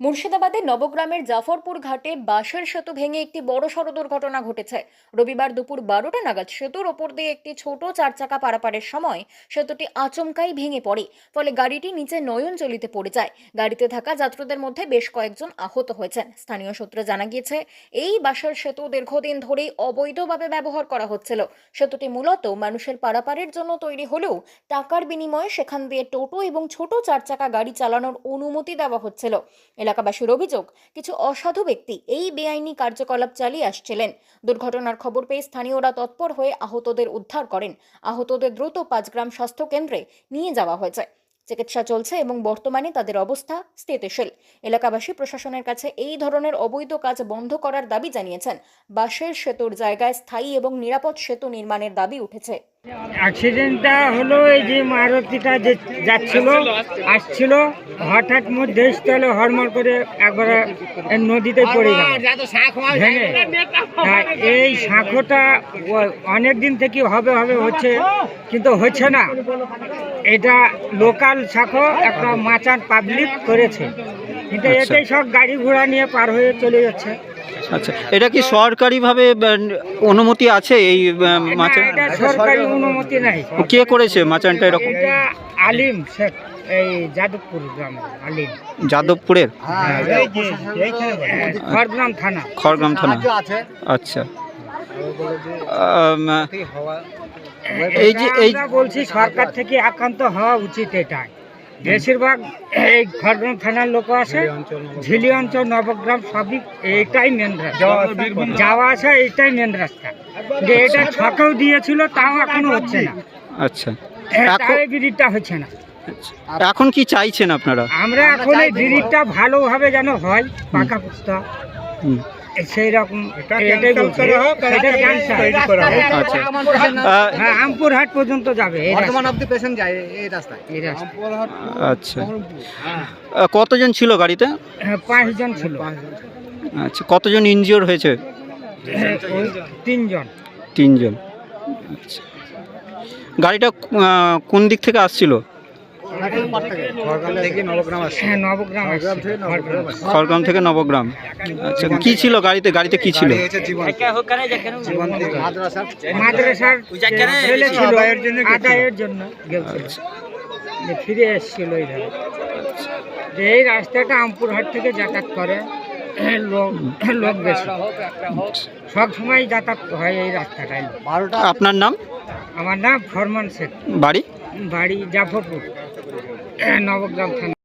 মুর্শিদাবাদের নবগ্রামের জাফরপুর ঘাটে বাঁশের সেতু ভেঙে একটি বড় সড় দুর্ঘটনা ঘটেছে। রবিবার দুপুর বারোটা নাগাদ সেতুর ওপর দিয়ে একটি ছোট চার চাকা পারাপারের সময় সেতুটি আচমকাই ভেঙে পড়ে, ফলে গাড়িটি নিচে নয়ন নয়নজলিতে পড়ে যায়। গাড়িতে থাকা যাত্রীদের মধ্যে বেশ কয়েকজন আহত হয়েছেন। স্থানীয় সূত্রে জানা গিয়েছে, এই বাঁশের সেতু দীর্ঘদিন ধরেই অবৈধভাবে ব্যবহার করা হচ্ছিল। সেতুটি মূলত মানুষের পারাপারের জন্য তৈরি হলেও টাকার বিনিময়ে সেখান দিয়ে টোটো এবং ছোট চার চাকা গাড়ি চালানোর অনুমতি দেওয়া হচ্ছিল। এলাকাবাসীর অভিযোগ, কিছু অসাধু ব্যক্তি এই বেআইনি কার্যকলাপ চালিয়ে আসছিলেন। দুর্ঘটনার খবর পেয়ে স্থানীয়রা তৎপর হয়ে আহতদের উদ্ধার করেন। আহতদের দ্রুত পাঁচগ্রাম স্বাস্থ্য কেন্দ্রে নিয়ে যাওয়া হয়েছে। চিকিৎসা চলছে এবং বর্তমানে তাদের অবস্থা স্থিতিশীল। এলাকাবাসী প্রশাসনের কাছে এই ধরনের অবৈধ কাজ বন্ধ করার দাবি জানিয়েছেন। বাঁশের সেতুর জায়গায় স্থায়ী এবং নিরাপদ সেতু নির্মাণের দাবি উঠেছে। অ্যাক্সিডেন্টটা হলো এই যে মারুতিটা যে যাচ্ছিল আসছিল হঠাৎ মধ্যে স্থলে হরমর করে একবারে নদীতে পড়ে গেল। ভেঙে। এই শাঁখোটা অনেক দিন থেকে হবে হবে হচ্ছে কিন্তু হচ্ছে না। এটা লোকাল শাঁখো একটা মাচার পাবলিক করেছে। কিন্তু আচ্ছা। এতেই সব গাড়ি ঘোড়া নিয়ে পার হয়ে চলে যাচ্ছে। আচ্ছা এটা কি সরকারিভাবে অনুমতি আছে এই মাচান সরকারি অনুমতি নাই। কে করেছে মাচানটা এরকম? আলিম শেখ এই যাদবপুর গ্রামে আলিম। যাদবপুরের? খড়গ্রাম থানা। খড়গ্রাম থানা। আচ্ছা। এই যে এই বলছি সরকার থেকে একান্ত হওয়া উচিত এটাই। বেশিরভাগ এই খড়গ্রাম থানার লোক আছে ঝিলি অঞ্চল নবগ্রাম সবই এইটাই মেন রাস্তা। যাওয়া আসা এইটাই মেন রাস্তা। যে এটা ছকেও দিয়েছিল তাও এখনও হচ্ছে না। আচ্ছা। তাই ব্রিজটা হচ্ছে না। এখন কি চাইছেন আপনারা? আমরা এখন এই ব্রিজটা ভালোভাবে যেন হয় পাকা পুস্তা। হুম, সেই রকম এটাই বলছি। আচ্ছা। হ্যাঁ আমপুরহাট পর্যন্ত যাবে এই বর্তমান অব্দি পেশেন্ট যায় এই রাস্তায়। এই রাস্তা আচ্ছা। কতজন ছিল গাড়িতে? হ্যাঁ, পাঁচজন ছিল। আচ্ছা কতজন ইনজিওর হয়েছে? তিনজন। তিনজন। আচ্ছা। গাড়িটা কোন দিক থেকে আসছিল? হ্যাঁ নবগ্রাম খড়গ্রাম। থেকে নবগ্রাম। আচ্ছা কি ছিল গাড়িতে? গাড়িতে কি ছিল? মাদ্রাসার আদায়ের জন্য ফিরে এসেছিল এই ধারে যে এই রাস্তাটা আমপুরহাট থেকে যাতায়াত করে লোক লোক বেশি সব সময় যাতায়াত হয় এই রাস্তাটাই বারোটা আপনার নাম? আমার নাম ফরমান শেখ। বাড়ি? বাড়ি জাফরপুর। নবগ্রাম থানা